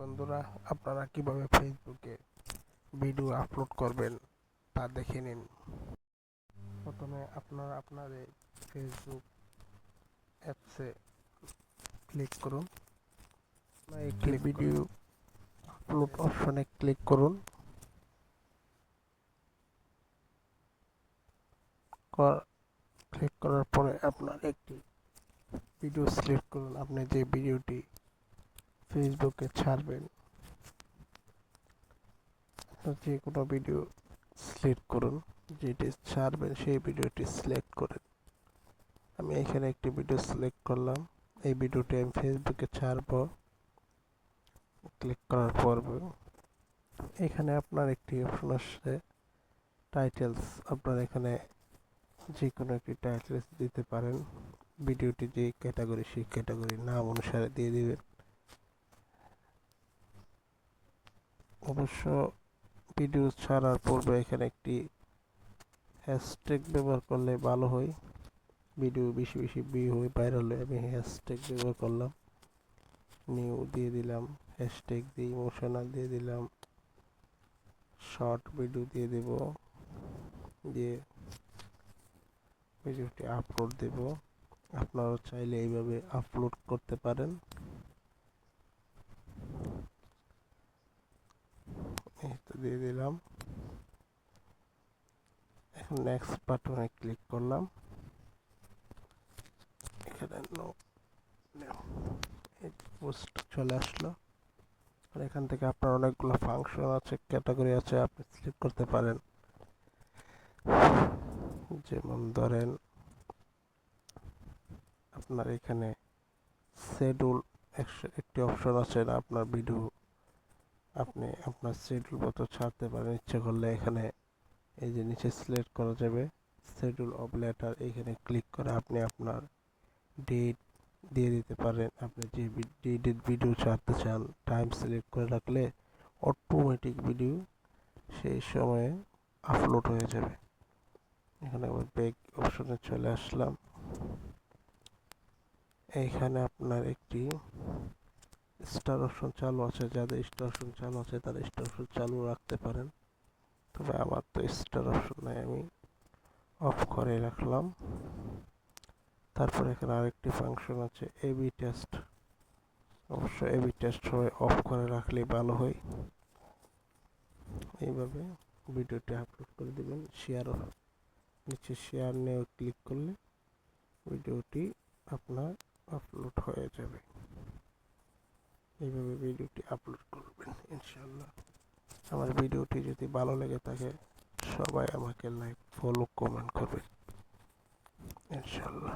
বন্ধুরা আপনারা কীভাবে ফেসবুকে ভিডিও আপলোড করবেন তা দেখে নিন। প্রথমে আপনারা আপনার এই ফেসবুক অ্যাপসে ক্লিক করুন। একটি ভিডিও আপলোড অপশনে ক্লিক করুন ক্লিক করার পরে আপনার একটি ভিডিও সিলেক্ট করুন। আপনি যে ভিডিওটি ফেসবুকে ছাড়বেন। যে কোনো ভিডিও সিলেক্ট করুন, যেটি ছাড়বেন সেই ভিডিওটি সিলেক্ট করেন। আমি এখানে একটি ভিডিও সিলেক্ট করলাম। এই ভিডিওটি আমি ফেসবুকে ছাড়ব। ক্লিক করার পর এখানে আপনার একটি অপশন আসছে। টাইটেলস আপনার এখানে যে কোনো একটি টাইটেলস দিতে পারেন। ভিডিওটি যে ক্যাটাগরি সেই ক্যাটাগরির নাম অনুসারে দিয়ে দিবেন। অবশ্য ভিডিও ছাড়ার পূর্বে এখানে একটি হ্যাশট্যাগ ব্যবহার করলে ভালো হয়। ভিডিও বেশি বেশি ভিউ হয়ে ভাইরাল হয় আমি হ্যাশট্যাগ ব্যবহার করলাম। নিউ দিয়ে দিলাম হ্যাশট্যাগ দিয়ে ইমোশনাল দিয়ে দিলাম শর্ট ভিডিও দিয়ে দেব, দিয়ে ভিডিওটি আপলোড দেব। আপনারাও চাইলে এইভাবে আপলোড করতে পারেন এই তো দিয়ে দিলাম। এখন নেক্সট বাটনে ক্লিক করলাম। এখানে নো পোস্ট চলে আসলো। আর এখান থেকে আপনার অনেকগুলো ফাংশন আছে ক্যাটাগরি আছে, আপনি সিলেক্ট করতে পারেন। যেমন ধরেন, আপনার এখানে শেডিউল একটি অপশন আছে না, আপনার ভিডিও আপনি আপনার শিডিউল মতো ছাড়তে পারেন। ইচ্ছে করলে এখানে এই যে নিচে সিলেক্ট করা যাবে। শিডিউল অফ লেটার এখানে ক্লিক করে আপনি আপনার ডেট দিয়ে দিতে পারেন। আপনি যে ডেটের ভিডিও ছাড়তে চান টাইম সিলেক্ট করে রাখলে অটোমেটিক ভিডিও সেই সময়ে আপলোড হয়ে যাবে। এখানে আবার ব্যাক অপশনে চলে আসলাম। এইখানে আপনার একটি স্টার অপশন চালু আছে, যাদের স্টার অপশন চালু আছে তারা স্টার অপশন চালু রাখতে পারেন। তবে আমার তো স্টার অপশন নাই, আমি অফ করে রাখলাম। তারপর এখানে আরেকটি ফাংশন আছে এবি টেস্ট অবশ্য এবি টেস্ট হয়ে অফ করে রাখলে ভালো হয়। এইভাবে ভিডিওটি আপলোড করে দেবেন। শেয়ার নিচে শেয়ার নিয়ে ক্লিক করলে ভিডিওটি আপনার আপলোড হয়ে যাবে এইভাবে ভিডিওটি আপলোড করবেন ইনশাল্লাহ আমার ভিডিওটি যদি ভালো লেগে থাকে সবাই আমাকে লাইক ফলো কমেন্ট করবেন। ইনশাল্লাহ